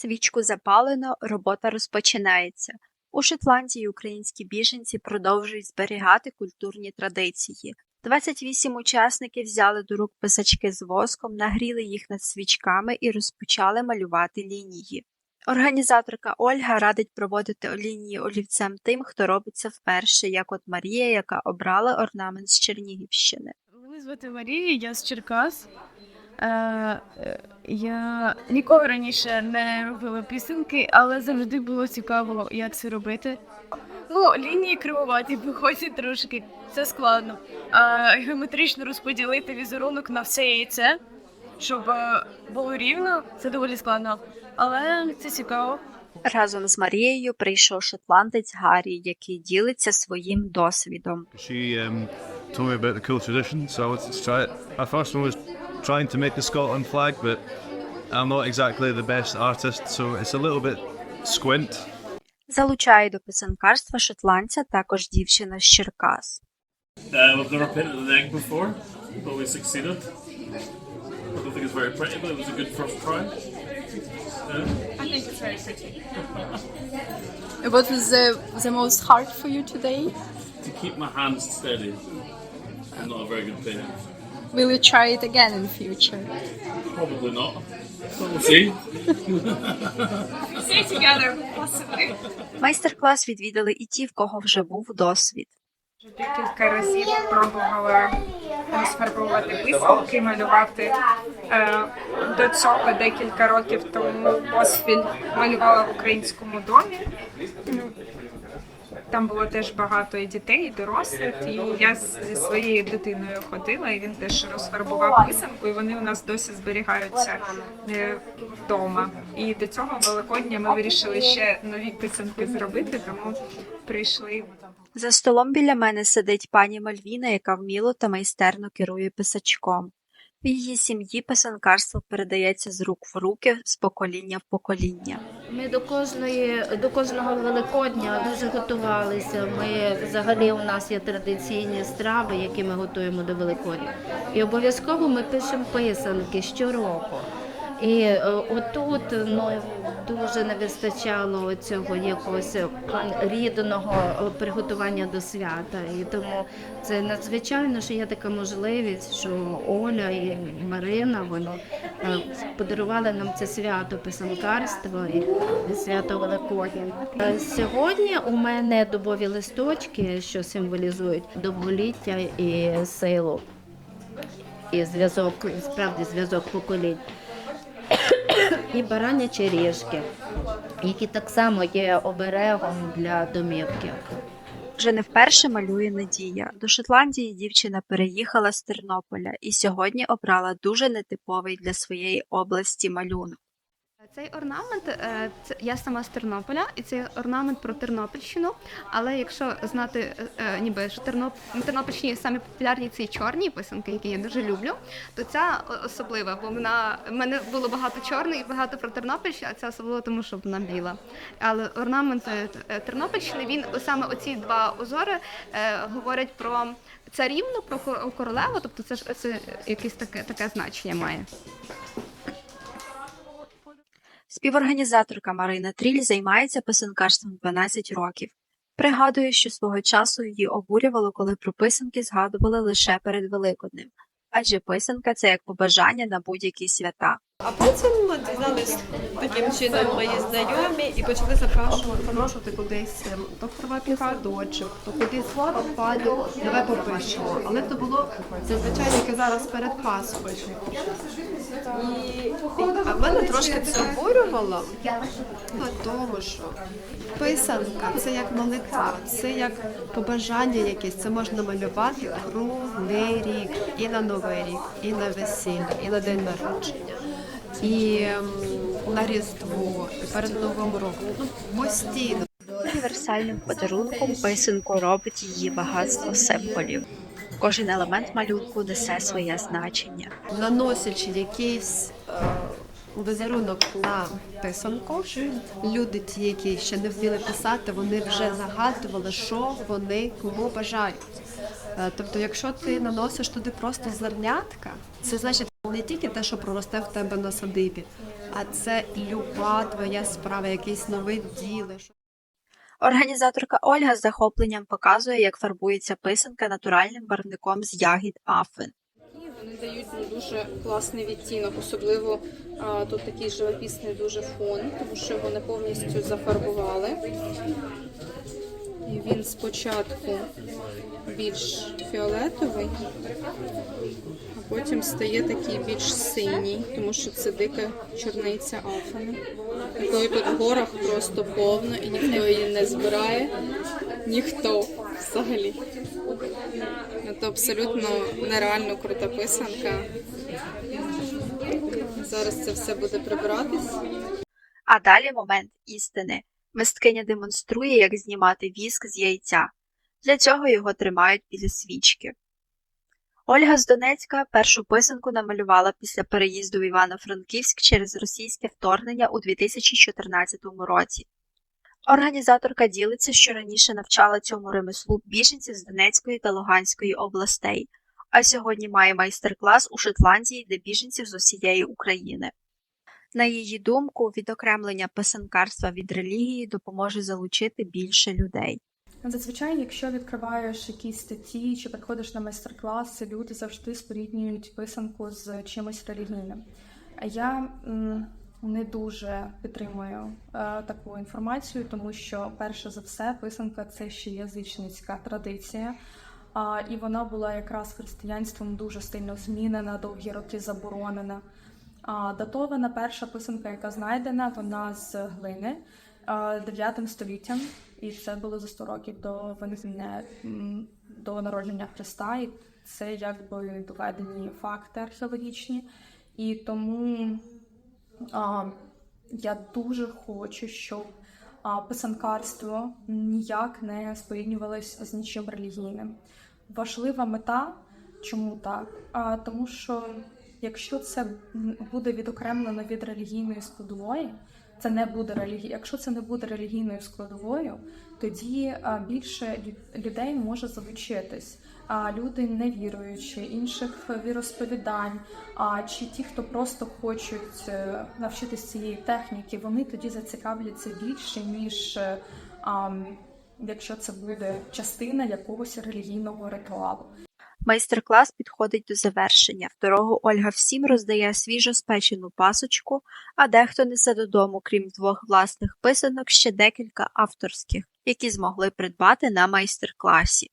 Свічку запалено, робота розпочинається. У Шотландії українські біженці продовжують зберігати культурні традиції. 28 учасників взяли до рук писачки з воском, нагріли їх над свічками і розпочали малювати лінії. Організаторка Ольга радить проводити лінії олівцем тим, хто робить це вперше, як от Марія, яка обрала орнамент з Чернігівщини. Мене звати Марія, я з Черкас. Е, е, я ніколи раніше не робила пісенки, але завжди було цікаво, як це робити. Ну, лінії кривуваті виходять трошки, це складно. А геометрично розподілити візерунок на все яйце, щоб е, було рівно, це доволі складно. Але це цікаво. Разом з Марією прийшов шотландець Гаррі, який ділиться своїм досвідом. She um, told me about the cool tradition, so I wanted to try it. My first one was trying to make the Scotland flag, but I'm not exactly the best artist, so it's a little bit squint. Залучає до писанкарства шотландця також дівчина з Черкас. Uh, I've never painted an egg before, but we succeeded. I don't think it's very pretty, but it was a good first try. I think it's very pretty. What was the, the most hard for you today? To keep my hands steady. I'm not a very good painter. Will you try it again in future? Probably not. But we'll see. Stay together, possibly. Майстер-клас відвідали і ті, в кого вже був досвід. Декілька разів пробувала розфарбувати писанки, малювати. Е, До цього декілька років тому поспіль малювала в українському домі. Там було теж багато і дітей, і дорослих. І я зі своєю дитиною ходила, і він теж розфарбував писанку, і вони у нас досі зберігаються е, вдома. І до цього Великодня ми вирішили ще нові писанки зробити, тому прийшли За столом біля мене сидить пані Мальвіна, яка вміло та майстерно керує писачком. В її сім'ї писанкарство передається з рук в руки, з покоління в покоління. Ми до кожної до кожного великодня дуже готувалися. Ми взагалі у нас є традиційні страви, які ми готуємо до Великодня. І обов'язково ми пишемо писанки щороку. І е, отут ну, дуже не вистачало цього якогось е, рідного е, приготування до свята. І тому це надзвичайно, що є така можливість, що Оля і Марина вони подарували нам це свято писанкарства і свято Великодня. Сьогодні у мене дубові листочки, що символізують довголіття і силу, і зв'язок, справді зв'язок поколінь. І баранячі ріжки, які так само є оберегом для домівки. Вже не вперше малює Надія. До Шотландії дівчина переїхала з Тернополя і сьогодні обрала дуже нетиповий для своєї області малюнок. Цей орнамент е, це я сама з Тернополя, і цей орнамент про Тернопільщину. Але якщо знати, е, е, ніби що Терноп... Тернопільщині самі популярні ці чорні писанки, які я дуже люблю, то ця особлива, бо вона в мене було багато чорної і багато про Тернопільщину, а ця особлива, тому що вона біла. Але орнамент Тернопільщини, він саме оці два узори говорять про царівну, про ко- королеву, тобто це ж це якесь таке таке значення має. Співорганізаторка Марина Тріль займається писанкарством 12 років. Пригадує, що свого часу її обурювало, коли про писанки згадували лише перед Великоднем. Адже писанка це як побажання на будь-які свята. А потім ми дізнались таким чином мої знайомі і почали запрошувати, запрошувати кудись ем, то в приватний садочок, то кудись в палю, давай попишемо. Але то було зазвичай, як і зараз перед Пасхою. А мене трошки це обурювало на тому, що писанка це як молитва, це як побажання якесь, це можна малювати круглий рік, і на Новий рік, і на весілля, і на день народження і ем, на Різдво, перед Новим роком. Ну, постійно. Універсальним подарунком писанку робить її багатство символів. Кожен елемент малюнку несе своє значення. Наносячи якийсь е, візерунок на писанку, люди, ті, які ще не вміли писати, вони вже загадували, що вони кому бажають. Е, Тобто, якщо ти наносиш туди просто зернятка, це значить не тільки те, що проросте в тебе на садибі, а це люба твоя справа, якесь нове діло. Організаторка Ольга з захопленням показує, як фарбується писанка натуральним барвником з ягід афин. Вони дають дуже класний відтінок, особливо а, тут такий живописний дуже фон, тому що його не повністю зафарбували. Він спочатку більш фіолетовий, а потім стає такий більш синій, тому що це дика чорниця афани, якої тут в горах просто повно і ніхто її не збирає. Ніхто взагалі. Це абсолютно нереально крута писанка. Зараз це все буде прибиратись. А далі момент істини. Мисткиня демонструє, як знімати віск з яйця. Для цього його тримають біля свічки. Ольга з Донецька першу писанку намалювала після переїзду в Івано-Франківськ через російське вторгнення у 2014 році. Організаторка ділиться, що раніше навчала цьому ремеслу біженців з Донецької та Луганської областей, а сьогодні має майстер-клас у Шотландії для біженців з усієї України. На її думку, відокремлення писанкарства від релігії допоможе залучити більше людей. Зазвичай, якщо відкриваєш якісь статті чи приходиш на майстер-класи, люди завжди споріднюють писанку з чимось релігійним. Я не дуже підтримую е, таку інформацію, тому що, перше за все, писанка це ще язичницька традиція. А, і вона була якраз християнством дуже сильно змінена, довгі роки заборонена. А, датована перша писанка, яка знайдена, вона з глини 9 століттям, і це було за 100 років до виникнення до народження Христа. І це якби доведені факти археологічні. І тому а, я дуже хочу, щоб а, писанкарство ніяк не споріднювалось з нічим релігійним. Важлива мета, чому так? А, тому що якщо це буде відокремлено від релігійної складової, це не буде релігія. Якщо це не буде релігійною складовою, тоді більше лю- людей може залучитись. А люди не віруючи, інших віросповідань, а чи ті, хто просто хочуть е, навчитися цієї техніки, вони тоді зацікавляться більше, ніж е, а, якщо це буде частина якогось релігійного ритуалу. Майстер-клас підходить до завершення. В дорогу Ольга всім роздає свіжо спечену пасочку, а дехто несе додому, крім двох власних писанок, ще декілька авторських, які змогли придбати на майстер-класі.